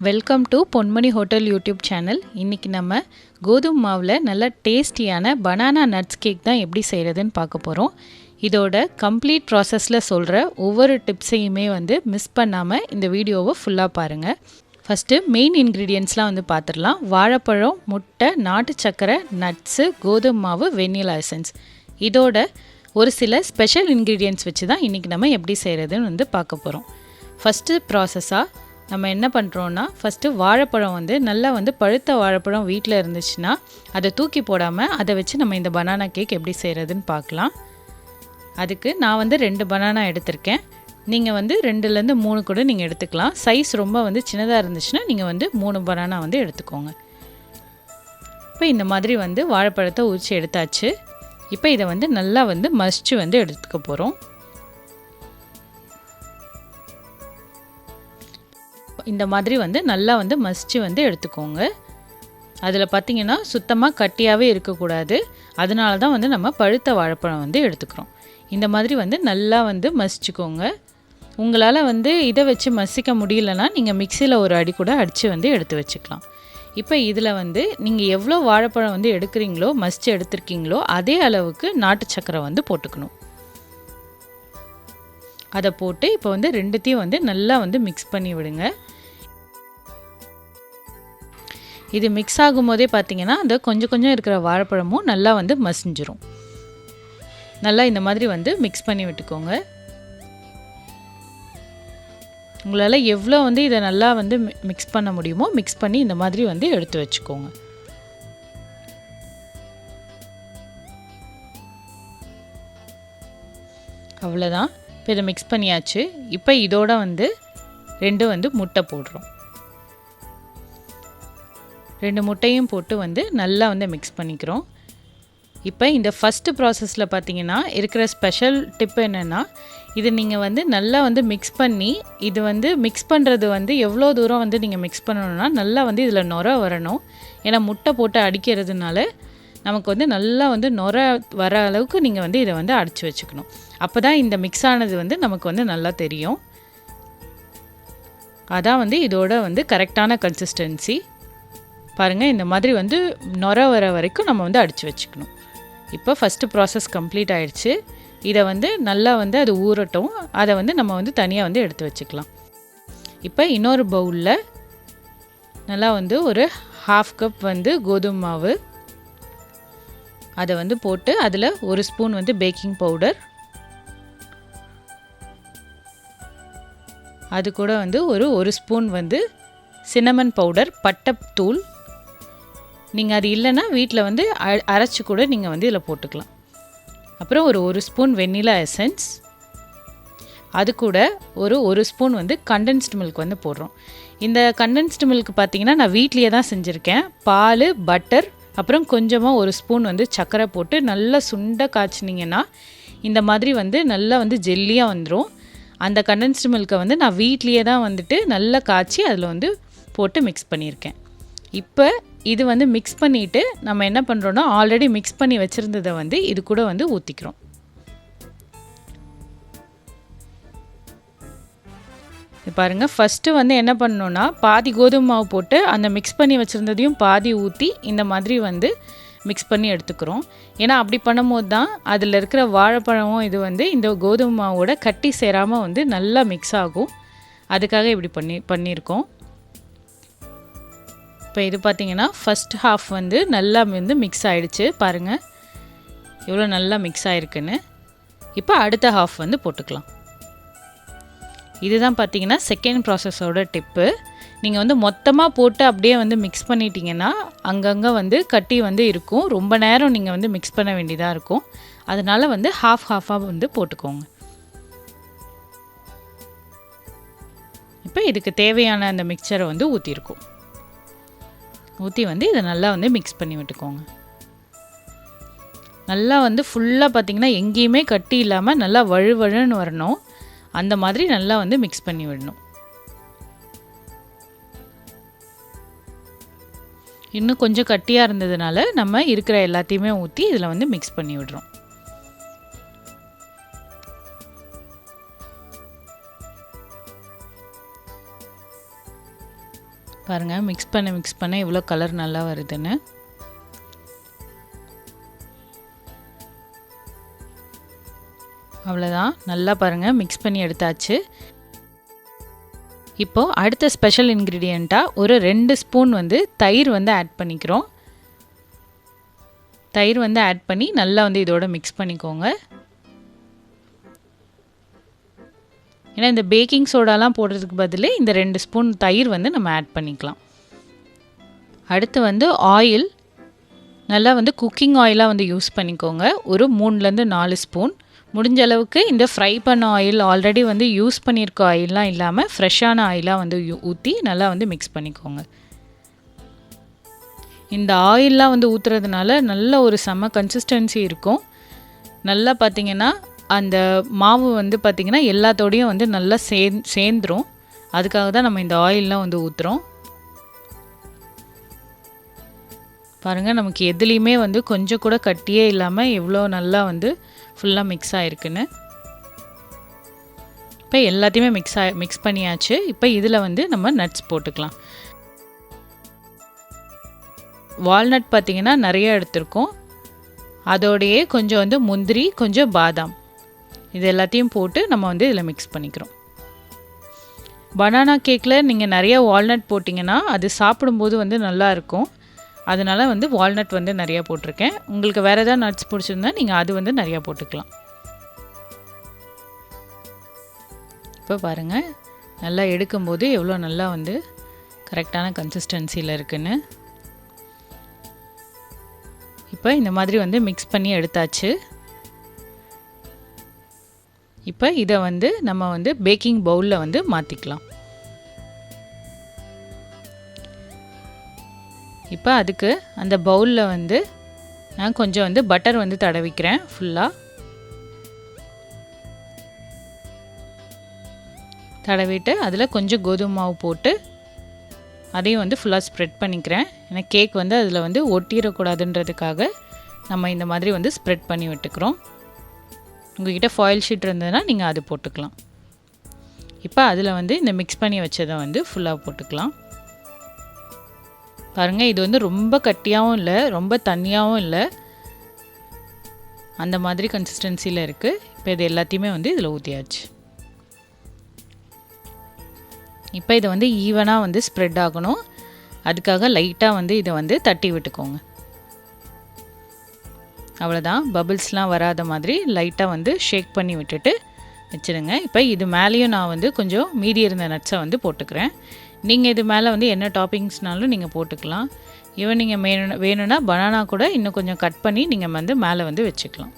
Welcome to Ponmani hotel YouTube channel இன்றைக்கி நம்ம கோதுமை மாவில் நல்ல டேஸ்டியான பனானா நட்ஸ் கேக் தான் எப்படி செய்கிறதுன்னு பார்க்க போகிறோம் இதோட கம்ப்ளீட் ப்ராசஸில் சொல்கிற ஒவ்வொரு டிப்ஸையுமே வந்து மிஸ் பண்ணாமல் இந்த வீடியோவை ஃபுல்லாக பாருங்கள் ஃபஸ்ட்டு மெயின் இன்க்ரீடியன்ட்ஸ்லாம் வந்து பார்த்துடலாம் வாழைப்பழம் முட்டை நாட்டு சக்கரை நட்ஸு கோதுமை மாவு வெண்ணிலா எசன்ஸ் இதோட ஒரு சில ஸ்பெஷல் இன்க்ரீடியன்ட்ஸ் வச்சு தான் இன்றைக்கி நம்ம எப்படி செய்கிறதுன்னு வந்து பார்க்க போகிறோம் ஃபஸ்ட்டு ப்ராசஸாக நம்ம என்ன பண்ணுறோன்னா ஃபஸ்ட்டு வாழைப்பழம் வந்து நல்லா வந்து பழுத்த வாழைப்பழம் வீட்டில் இருந்துச்சுன்னா அதை தூக்கி போடாமல் அதை வச்சு நம்ம இந்த பனானா கேக் எப்படி செய்கிறதுன்னு பார்க்கலாம். அதுக்கு நான் வந்து ரெண்டு பனானா எடுத்திருக்கேன். நீங்கள் வந்து ரெண்டுலேருந்து மூணு கூட நீங்கள் எடுத்துக்கலாம். சைஸ் ரொம்ப வந்து சின்னதாக இருந்துச்சுன்னா நீங்கள் வந்து மூணு பனானா வந்து எடுத்துக்கோங்க. இப்போ இந்த மாதிரி வந்து வாழைப்பழத்தை உரிச்சு எடுத்தாச்சு. இப்போ இதை வந்து நல்லா வந்து மசிச்சு வந்து எடுத்துக்க போகிறோம் இந்த மாதிரி வந்து நல்லா வந்து மசிச்சு வந்து எடுத்துக்கோங்க. அதில் பார்த்திங்கன்னா சுத்தமாக கட்டியாகவே இருக்கக்கூடாது. அதனால தான் வந்து நம்ம பழுத்த வாழைப்பழம் வந்து எடுத்துக்கிறோம். இந்த மாதிரி வந்து நல்லா வந்து மசிச்சுக்கோங்க. உங்களால் வந்து இதை வச்சு மசிக்க முடியலன்னா நீங்கள் மிக்சியில் ஒரு அடி கூட அடித்து வந்து எடுத்து வச்சுக்கலாம். இப்போ இதில் வந்து நீங்கள் எவ்வளோ வாழைப்பழம் வந்து எடுக்கிறீங்களோ மசித்து எடுத்திருக்கீங்களோ அதே அளவுக்கு நாட்டு சக்கரை வந்து போட்டுக்கணும். அதை போட்டு இப்போ வந்து ரெண்டுத்தையும் வந்து நல்லா வந்து மிக்ஸ் பண்ணி விடுங்க. இது மிக்ஸ் ஆகும்போதே பார்த்தீங்கன்னா அந்த கொஞ்சம் கொஞ்சம் இருக்கிற வாழைப்பழமும் நல்லா வந்து மசிஞ்சிரும். நல்லா இந்த மாதிரி வந்து மிக்ஸ் பண்ணி விட்டுக்கோங்க. உங்களால் எவ்வளோ வந்து இதை நல்லா வந்து மிக்ஸ் பண்ண முடியுமோ மிக்ஸ் பண்ணி இந்த மாதிரி வந்து எடுத்து வச்சுக்கோங்க. அவ்வளோதான் இப்போ இதை மிக்ஸ் பண்ணியாச்சு. இப்போ இதோட வந்து ரெண்டு வந்து முட்டை போடுறோம். ரெண்டு முட்டையும் போட்டு வந்து நல்லா வந்து மிக்ஸ் பண்ணிக்கிறோம். இப்போ இந்த ஃபஸ்ட்டு ப்ராசஸில் பார்த்தீங்கன்னா இருக்கிற ஸ்பெஷல் டிப் என்னென்னா இது நீங்கள் வந்து நல்லா வந்து மிக்ஸ் பண்ணி இது வந்து மிக்ஸ் பண்ணுறது வந்து எவ்வளோ தூரம் வந்து நீங்கள் மிக்ஸ் பண்ணணும்னா நல்லா வந்து இதில் நுர வரணும். ஏன்னா முட்டை போட்டு அடிக்கிறதுனால நமக்கு வந்து நல்லா வந்து நுர வர அளவுக்கு நீங்கள் வந்து இதை வந்து அடைச்சி வச்சுக்கணும். அப்போ தான் இந்த மிக்ஸ் ஆனது வந்து நமக்கு வந்து நல்லா தெரியும். அதான் வந்து இதோட வந்து கரெக்டான கன்சிஸ்டன்சி பாருங்கள் இந்த மாதிரி வந்து நுர வர வரைக்கும் நம்ம வந்து அடித்து வச்சுக்கணும். இப்போ ஃபஸ்ட்டு ப்ராசஸ் கம்ப்ளீட் ஆயிடுச்சு. இதை வந்து நல்லா வந்து அது ஊறட்டும். அதை வந்து நம்ம வந்து தனியாக வந்து எடுத்து வச்சுக்கலாம். இப்போ இன்னொரு பவுலில் நல்லா வந்து ஒரு ஹாஃப் கப் வந்து கோதுமை மாவு அதை வந்து போட்டு அதில் ஒரு ஸ்பூன் வந்து பேக்கிங் பவுடர். அது கூட வந்து ஒரு ஒரு ஸ்பூன் வந்து சின்னமன் பவுடர் பட்டத்தூள் நீங்கள் அது இல்லைன்னா வீட்டில் வந்து அரைச்சி கூட நீங்கள் வந்து இதில் போட்டுக்கலாம். அப்புறம் ஒரு ஒரு ஸ்பூன் வெண்ணிலா எசன்ஸ். அது கூட ஒரு ஒரு ஸ்பூன் வந்து கண்டென்ஸ்டு மில்க் வந்து போடுறோம். இந்த கண்டென்ஸ்டு மில்க் பார்த்திங்கன்னா நான் வீட்லேயே தான் செஞ்சுருக்கேன். பால் பட்டர் அப்புறம் கொஞ்சமாக ஒரு ஸ்பூன் வந்து சர்க்கரை போட்டு நல்லா சுண்ட காய்ச்சினிங்கன்னா இந்த மாதிரி வந்து நல்லா வந்து ஜெல்லியாக வந்துடும் அந்த கண்டென்ஸ்டு மில்கை வந்து நான் வீட்லேயே தான் வந்துட்டு நல்லா காய்ச்சி அதில் வந்து போட்டு மிக்ஸ் பண்ணியிருக்கேன். இப்போ இது வந்து மிக்ஸ் பண்ணிவிட்டு நம்ம என்ன பண்ணுறோன்னா ஆல்ரெடி மிக்ஸ் பண்ணி வச்சுருந்ததை வந்து இது கூட வந்து ஊற்றிக்கிறோம் பாருங்கள் ஃபஸ்ட்டு வந்து என்ன பண்ணணுன்னா பாதி கோதுமை மாவு போட்டு அந்த மிக்ஸ் பண்ணி வச்சுருந்ததையும் பாதி ஊற்றி இந்த மாதிரி வந்து மிக்ஸ் பண்ணி எடுத்துக்கிறோம். ஏன்னா அப்படி பண்ணும்போது தான் அதில் இருக்கிற வாழைப்பழமும் இது வந்து இந்த கோதுமை மாவோட கட்டி சேராமல் வந்து நல்லா மிக்ஸ் ஆகும். அதுக்காக இப்படி பண்ணி பண்ணியிருக்கோம். இப்போ இது பார்த்திங்கன்னா ஃபஸ்ட் ஹாஃப் வந்து நல்லா வந்து மிக்ஸ் ஆகிடுச்சு பாருங்கள் எவ்வளோ நல்லா மிக்ஸ் ஆகிருக்குன்னு இப்போ அடுத்த ஹாஃப் வந்து போட்டுக்கலாம். இதுதான் பார்த்தீங்கன்னா செகண்ட் ப்ராசஸோட டிப்பு நீங்கள் வந்து மொத்தமாக போட்டு அப்படியே வந்து மிக்ஸ் பண்ணிட்டீங்கன்னா அங்கங்கே வந்து கட்டி வந்து இருக்கும். ரொம்ப நேரம் நீங்கள் வந்து மிக்ஸ் பண்ண வேண்டியதாக இருக்கும். அதனால் வந்து ஹாஃப் ஹாஃபாக வந்து போட்டுக்கோங்க. இப்போ இதுக்கு தேவையான அந்த மிக்சரை வந்து ஊற்றிருக்கோம் ஊற்றி வந்து இதை நல்லா வந்து மிக்ஸ் பண்ணி விட்டுக்கோங்க. நல்லா வந்து ஃபுல்லாக பார்த்திங்கன்னா எங்கேயுமே கட்டி இல்லாமல் நல்லா வழுவழுன்னு வரணும். அந்த மாதிரி நல்லா வந்து மிக்ஸ் பண்ணி விடணும். இன்னும் கொஞ்சம் கட்டியாக இருந்ததுனால நம்ம இருக்கிற எல்லாத்தையுமே ஊற்றி இதில் வந்து மிக்ஸ் பண்ணி விடுறோம். பாருங்கள் மிக்ஸ் பண்ண மிக்ஸ் பண்ண இவ்வளோ கலர் நல்லா வருதுன்னு. அவ்வளோதான் நல்லா பாருங்கள் மிக்ஸ் பண்ணி எடுத்தாச்சு. இப்போது அடுத்த ஸ்பெஷல் இன்க்ரீடியண்ட்டாக ஒரு ரெண்டு ஸ்பூன் வந்து தயிர் வந்து ஆட் பண்ணிக்கிறோம். தயிர் வந்து ஆட் பண்ணி நல்லா வந்து இதோட மிக்ஸ் பண்ணிக்கோங்க. ஏன்னா இந்த பேக்கிங் சோடாலாம் போடுறதுக்கு பதில் இந்த ரெண்டு ஸ்பூன் தயிர் வந்து நம்ம ஆட் பண்ணிக்கலாம். அடுத்து வந்து ஆயில் நல்லா வந்து குக்கிங் ஆயிலாக வந்து யூஸ் பண்ணிக்கோங்க. ஒரு மூணுலேருந்து நாலு ஸ்பூன் முடிஞ்ச அளவுக்கு இந்த ஃப்ரை பண்ண ஆயில் ஆல்ரெடி வந்து யூஸ் பண்ணியிருக்க ஆயிலெலாம் இல்லாமல் ஃப்ரெஷ்ஷான ஆயிலாக வந்து ஊற்றி நல்லா வந்து மிக்ஸ் பண்ணிக்கோங்க. இந்த ஆயிலெலாம் வந்து ஊற்றுறதுனால நல்ல ஒரு செம்ம கன்சிஸ்டன்சி இருக்கும். நல்லா பார்த்திங்கன்னா அந்த மாவு வந்து பார்த்திங்கன்னா எல்லாத்தோடையும் வந்து நல்லா சே சேர்ந்துரும் அதுக்காக தான் நம்ம இந்த ஆயிலெலாம் வந்து ஊற்றுறோம் பாருங்கள் நமக்கு எதுலேயுமே வந்து கொஞ்சம் கூட கட்டியே இல்லாமல் எவ்வளோ நல்லா வந்து ஃபுல்லாக மிக்ஸ் ஆகிருக்குன்னு இப்போ எல்லாத்தையுமே மிக்ஸ் ஆ மிக்ஸ் பண்ணியாச்சு. இப்போ இதில் வந்து நம்ம நட்ஸ் போட்டுக்கலாம். வால்நட் பார்த்திங்கன்னா நிறைய எடுத்திருக்கோம். அதோடையே கொஞ்சம் வந்து முந்திரி கொஞ்சம் பாதாம். இது எல்லாத்தையும் போட்டு நம்ம வந்து இதில் மிக்ஸ் பண்ணிக்கிறோம். பனானா கேக்கில் நீங்கள் நிறைய வால்நட் போட்டிங்கன்னா அது சாப்பிடும்போது வந்து நல்லாயிருக்கும் அதனால் வந்து வால்நட் வந்து நிறையா போட்டிருக்கேன். உங்களுக்கு வேறு எதாவது நட்ஸ் பிடிச்சிருந்தா நீங்கள் அது வந்து நிறையா போட்டுக்கலாம். இப்போ பாருங்கள் நல்லா எடுக்கும்போது எவ்வளோ நல்லா வந்து கரெக்டான கன்சிஸ்டன்சியில் இருக்குன்னு. இப்போ இந்த மாதிரி வந்து மிக்ஸ் பண்ணி எடுத்தாச்சு. இப்போ இதை வந்து நம்ம வந்து பேக்கிங் பவுலில் வந்து மாற்றிக்கலாம் இப்போ அதுக்கு அந்த பவுலில் வந்து நான் கொஞ்சம் வந்து பட்டர் வந்து தடவிக்கிறேன் ஃபுல்லாக தடவிட்டு அதில் கொஞ்சம் கோதுமை மாவு போட்டு அதையும் வந்து ஃபுல்லாக ஸ்ப்ரெட் பண்ணிக்கிறேன். ஏன்னா கேக் வந்து அதில் வந்து ஒட்டிடக்கூடாதுன்றதுக்காக நம்ம இந்த மாதிரி வந்து ஸ்ப்ரெட் பண்ணி விட்டுக்கிறோம். உங்கள்கிட்ட ஃபாயில் ஷீட் இருந்ததுன்னா நீங்கள் அது போட்டுக்கலாம். இப்போ அதில் வந்து இந்த மிக்ஸ் பண்ணி வச்சதை வந்து ஃபுல்லாக போட்டுக்கலாம். பாருங்கள் இது வந்து ரொம்ப கட்டியாகவும் இல்லை ரொம்ப தண்ணியாகவும் இல்லை. அந்த மாதிரி கன்சிஸ்டன்சியில் இருக்குது இப்போ இது எல்லாத்தையுமே வந்து இதில் ஊற்றியாச்சு இப்போ இதை வந்து ஈவனாக வந்து ஸ்ப்ரெட் ஆகணும். அதுக்காக லைட்டாக வந்து இதை வந்து தட்டி விட்டுக்கோங்க. அவ்வளோதான் பபிள்ஸ்லாம் வராத மாதிரி லைட்டாக வந்து ஷேக் பண்ணி விட்டுட்டு வச்சுருங்க. இப்போ இது மேலேயும் நான் வந்து கொஞ்சம் மீதி இருந்த நட்ஸை வந்து போட்டுக்கிறேன். நீங்கள் இது மேலே வந்து என்ன டாப்பிங்ஸ்னாலும் நீங்கள் போட்டுக்கலாம். ஈவன் நீங்கள் வேணும் வேணும்னா பனானா கூட இன்னும் கொஞ்சம் கட் பண்ணி நீங்கள் வந்து மேலே வந்து வச்சுக்கலாம்.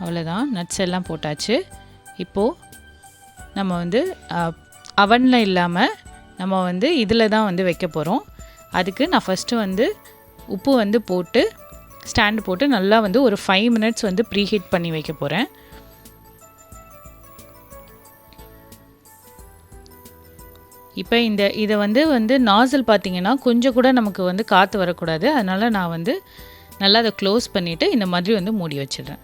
அவ்வளோதான் நட்ஸ் எல்லாம் போட்டாச்சு. இப்போது நம்ம வந்து அவனில் இல்லாமல் நம்ம வந்து இதில் தான் வந்து வைக்க போகிறோம் அதுக்கு நான் ஃபஸ்ட்டு வந்து உப்பு வந்து போட்டு ஸ்டாண்டு போட்டு நல்லா வந்து ஒரு ஃபைவ் மினிட்ஸ் வந்து ப்ரீ ஹீட் பண்ணி வைக்க போகிறேன் இப்போ இந்த இதை வந்து வந்து நாசல் பார்த்திங்கன்னா கொஞ்சம் கூட நமக்கு வந்து காற்று வரக்கூடாது. அதனால் நான் வந்து நல்லா அதை க்ளோஸ் பண்ணிவிட்டு இந்த மாதிரி வந்து மூடி வச்சிடுறேன்.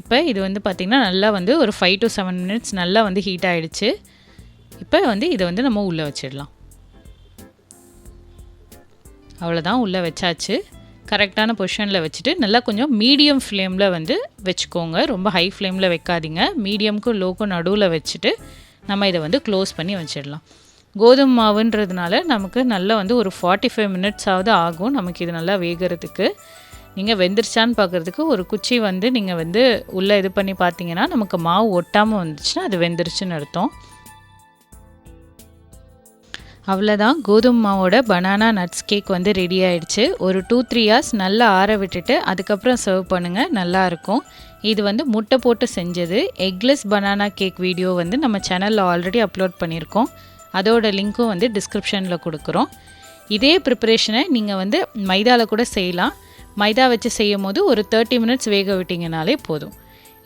இப்போ இது வந்து பார்த்திங்கன்னா நல்லா வந்து ஒரு ஃபைவ் டு செவன் மினிட்ஸ் நல்லா வந்து ஹீட் ஆகிடுச்சு இப்போ வந்து இதை வந்து நம்ம உள்ளே வச்சிடலாம். அவ்வளோதான் உள்ளே வச்சாச்சு. கரெக்டான பொசிஷனில் வச்சுட்டு நல்லா கொஞ்சம் மீடியம் ஃப்ளேமில் வந்து வச்சுக்கோங்க. ரொம்ப ஹை ஃப்ளேமில் வைக்காதீங்க. மீடியம்க்கும் லோக்கும் நடுவில் வச்சுட்டு நம்ம இதை வந்து க்ளோஸ் பண்ணி வச்சிடலாம். கோதுமை மாவுன்றதுனால நமக்கு நல்லா வந்து ஒரு ஃபார்ட்டி ஃபைவ் மினிட்ஸாவது ஆகும். நமக்கு இது நல்லா வேகிறதுக்கு. நீங்கள் வெந்துருச்சான்னு பார்க்குறதுக்கு ஒரு குச்சி வந்து நீங்கள் வந்து உள்ளே இது பண்ணி பார்த்தீங்கன்னா நமக்கு மாவு ஒட்டாமல் வந்துச்சுன்னா அது வெந்துருச்சுன்னு அர்த்தம். அவ்வளோதான் கோதுமை மாவோட பனானா நட்ஸ் கேக் வந்து ரெடி ஆயிடுச்சு. ஒரு டூ த்ரீ ஹார்ஸ் நல்லா ஆற விட்டுட்டு அதுக்கப்புறம் சர்வ் பண்ணுங்கள் நல்லாயிருக்கும் இது வந்து முட்டை போட்டு செஞ்சது. எக்லெஸ் பனானா கேக் வீடியோ வந்து நம்ம சேனலில் ஆல்ரெடி அப்லோட் பண்ணியிருக்கோம். அதோட லிங்க்கும் வந்து டிஸ்கிரிப்ஷனில் கொடுக்குறோம். இதே ப்ரிப்பரேஷனை நீங்கள் வந்து மைதாவில் கூட செய்யலாம். மைதா வச்சு செய்யும் போது ஒரு தேர்ட்டி மினிட்ஸ் வேக விட்டிங்கனாலே போதும்.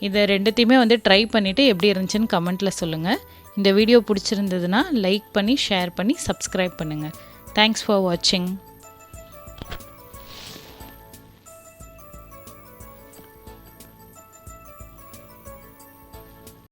இதை ரெண்டுத்தையுமே வந்து ட்ரை பண்ணிவிட்டு எப்படி இருந்துச்சுன்னு கமெண்ட்டில் சொல்லுங்கள் இந்த வீடியோ பிடிச்சிருந்ததுன்னா லைக் பண்ணி ஷேர் பண்ணி சப்ஸ்கிரைப் பண்ணுங்கள் தேங்க்ஸ் ஃபார் வாட்சிங்